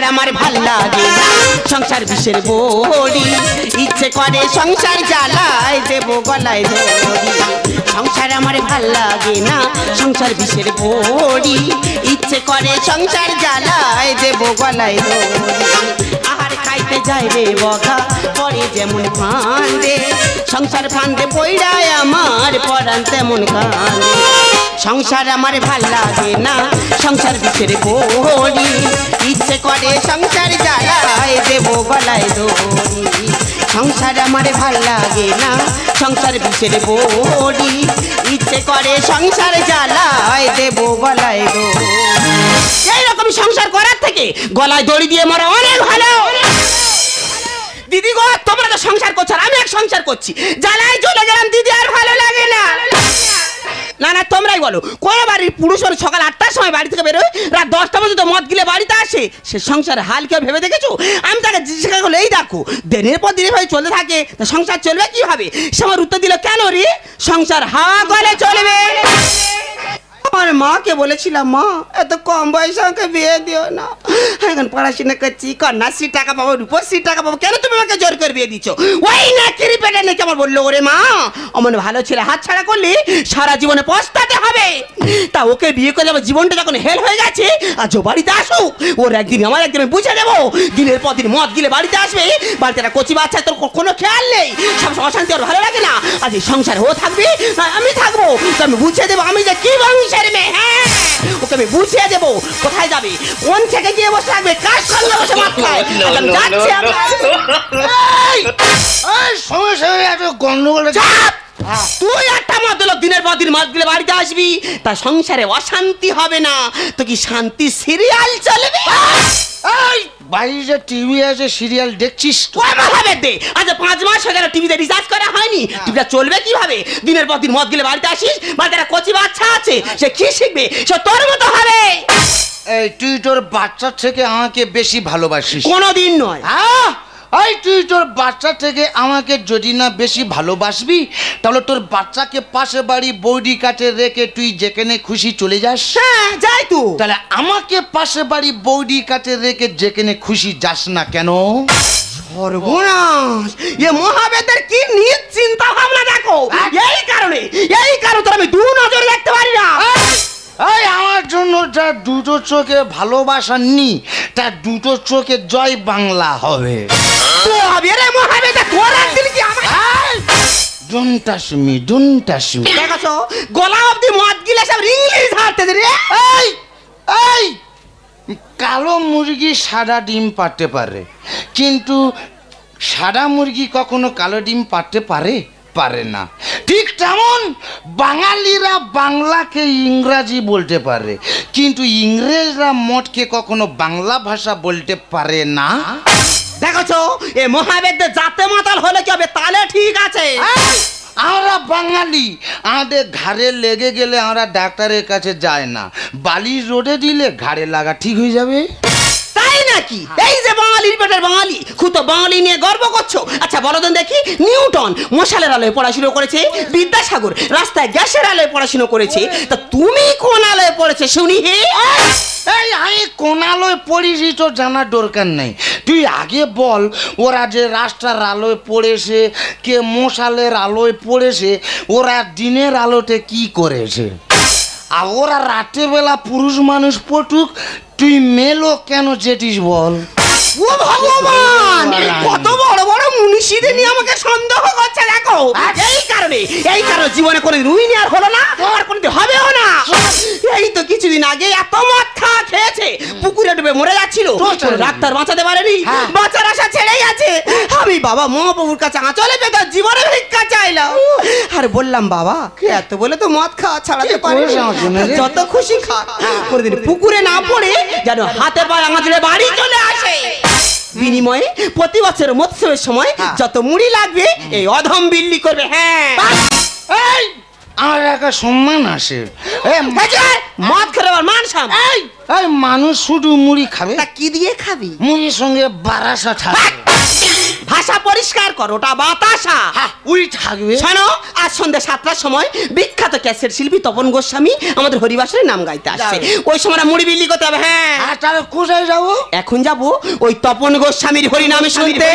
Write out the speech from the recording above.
সংসার আমার ভালো লাগে সংসার বিষের বড়ি। ইচ্ছে করে সংসার জ্বালায় দেব, গলায় দড়ি সংসার আমার ভালো লাগে না, সংসার বিষের বড়ি। ইচ্ছে করে সংসার জ্বালায় দেব, গলায় আহার খাইতে যায় রে বগা, পরে যেমন ফান্দে সংসার ফান্দে পইড়ায় আমার পরান তেমন কান্দে। সংসার আমার ভালো লাগে না, সংসার বিষের বড়ি। ইচ্ছে করে সংসার জ্বালায় দেব গলায় দড়ি। সংসার আমার ভালো লাগে না, সংসার বিষের বড়ি। ইচ্ছে করে সংসার জ্বালায় দেব গলায় দড়ি। এইরকম সংসার করার থেকে গলায় দড়ি দিয়ে মরা অনেক ভালো। দিদি গো, তোমরা তো সংসার করছ আর আমি এক সংসার করছি। জ্বালায় চলে গেলাম, দিদি আর না না, তোমরাই বলো। কোনো বাড়ির পুরুষ মানুষ সকাল আটটার সময় বাড়ি থেকে বেরোয়, রাত দশটা পর্যন্ত মদ গিলে বাড়িতে আসে? সে সংসারের হাল কেউ ভেবে দেখেছ? আমি তাকে জিজ্ঞাসা করলে এই দেখো, দিনের পর দিনের ভাই চলতে থাকে, তা সংসার চলবে কীভাবে? সে আমার উত্তর দিল, কেন রে? সংসার হাওয়া গলে চলবে। আমার মাকে বলেছিলাম, মা, এত কম বয়সে আমাকে বিয়ে দিও না। এখন পড়াশোনা করছি, কন্যাশ্রী টাকা পাবো, রূপশ্রী টাকা পাবো, কেন তুমি আমাকে জোর করে বিয়ে দিচ্ছ ওই না কিরি পেটে নেই আমার বলল, ওরে মা, অমন ভালো ছেলে হাত ছাড়া করলে, সারা জীবনে পস্তাতে হবে। তা ওকে বিয়ে করে আমার জীবনটা যখন হেল হয়ে গেছে, আজ ও বাড়িতে আসুক, ওর একদিন আমার একদিন বুঝে দেবো দিনের পর দিন মদ গিলে বাড়িতে আসবে, বাড়িতে একটা কচি বাচ্চা, তোর কোনো খেয়াল নেই। সব অশান্তি, ওর ভালো আজ এই সংসার ও থাকবে? না আমি থাকব। তো আমি বুঝিয়ে দেবো আমি যে কি বংশের মেয়ে হ্যাঁ? ওকে আমি বুঝিয়ে দেবো কোথায় যাবে? কোন থেকে গিয়ে বসে থাকবে? কার সঙ্গে বসে ভাত খায়? আমি যাচ্ছি সময় সময় এত গন্ডগোল চাপ! তুই একটা মতলব দিনের পর দিন মাসগুলো বাড়িতে আসবি তা সংসারে অশান্তি হবে না। তো কি শান্তি সিরিয়াল চলবে? যে টিভি আছে সিরিয়াল দেখছিস তো? কয়বার হবে দে। আজ পাঁচ মাস হয়ে গেল টিভিতে রিচার্জ করা হয়নি। টিভিটা চলবে কীভাবে? দিনের পর দিন মদ গেলে বাড়িতে আসিস বাড়িতে একটা কচি বাচ্চা আছে সে কি শিখবে? সে তোর মতো হবে। এই তুই তোর বাচ্চার থেকে আমাকে বেশি ভালোবাসিস। কোনোদিন নয়। হ্যাঁ এই তুই তোর বাচ্চা থেকে আমাকে যদি না বেশি ভালোবাসবি তাহলে তোর বাচ্চাকে পাশে বাড়ি বৌডি কাটে রেখে তুই যেখানে খুশি চলে যাস। হ্যাঁ যাই তো। তাহলে আমাকে পাশে বাড়ি বৌডি কাটে রেখে যেখানে খুশি যাস না কেন? সর্বনাশ! এ মহাবেদের কি নিজ চিন্তা ভাবনা দেখো এই কারণে এই কারণে তোর আমি দু নজরে দেখতে পারি না। এই আমার জন্য তার দুটো চোখে ভালোবাসা নি তার দুটো চোখে জয় বাংলা হবে। কি আমার দেখছ? গলা অব্দি মদ গিলে সব ইংলিশ হারতেছে রে। এই এই কালো মুরগি সাদা ডিম পারতে পারে কিন্তু সাদা মুরগি কখনো কালো ডিম পারতে পারে? পারে না। ঠিক তেমন বাঙালিরা বাংলাকে ইংরাজি বলতে পারে কিন্তু ইংরেজরা মঠকে কখনো বাংলা ভাষা বলতে পারে না। দেখছ? এ মহাবেদ্য জাতে মাতাল হলে কি হবে? তাহলে ঠিক আছে। আমরা বাঙালি, আমাদের ঘাড়ে লেগে গেলে আমরা ডাক্তারের কাছে যায় না। বালি রোডে দিলে ঘাড়ে লাগা ঠিক হয়ে যাবে? তাই নাকি? এই যে বাঙালির পেটের বাঙালি নিয়ে গর্ব করছ? আচ্ছা বলো তো দেখি নিউটন মশালের আলোয় পড়াশুনো করেছে বিদ্যাসাগর রাস্তায় গ্যাসের আলোয় পড়াশুনো করেছে তা তুমি কোন আলোয় পড়েছে শুনি হে? এই আমি কোনালয় পড়িছি তো জানার দরকার নেই। তুই আগে বল ওরা যে রাস্তার আলোয় পড়েছে কে মশালের আলোয় পড়েছে ওরা দিনের আলোতে কি করেছে? আর ওরা রাতের বেলা পুরুষ মানুষ পটুক তুই মেলো কেন যেটিস বল? ও ভগবান! কত বড় বড় মুনিষীদের নিয়ে আমাকে সন্দেহ করছে দেখো। এই কারণে এই কারণে জীবনে কোনো রুইনি আর হলো না আর কোনোদিন হবেও না। এই তো কিছুদিন আগে এত মদ খাওয়া খেয়েছে পুকুরে ডুবে মরে যাচ্ছিল কোনো ডাক্তার বাঁচাতে পারেনি হ্যাঁ। বাঁচার আশা ছেড়েই আছে। আমি বাবা মহাপ্রভুর কাছে আঁচলে পেতাম জীবনে ভিক্ষা চাইলাম। আর বললাম বাবা এত বলে তো মদ খাওয়া ছাড়াতে পারে? যত খুশি খা। কোনোদিন পুকুরে না পড়ে যেন হাতে পায়ে আঙাচলে বাড়ি চলে আসে। বিনিময়ে প্রতি বছর মৎস্যের সময় হ্যাঁ। যত মুড়ি লাগবে এই অধম বিল্লি করবে হ্যাঁ। এই! আমার একটা সম্মান আসে? মদ খেলে মান সাম। এই মানুষ শুধু মুড়ি খাবে। তা কি দিয়ে খাবি? মুড়ির সঙ্গে বারাসা থাকে ভাষা পরিষ্কার করো ওটা বাতাসা। উই থাকবে। শোনো আজ সন্ধ্যা সাতটার সময় বিখ্যাত ক্যাসেট শিল্পী তপন গোস্বামী আমাদের হরিবাসের নাম গাইতে আসছে। ওই সময় মুড়ি বিলি করতে হবে হ্যাঁ। হ্যাঁ কোথায় যাব? এখন যাব ওই তপন গোস্বামীর হরিনামে শুনতে।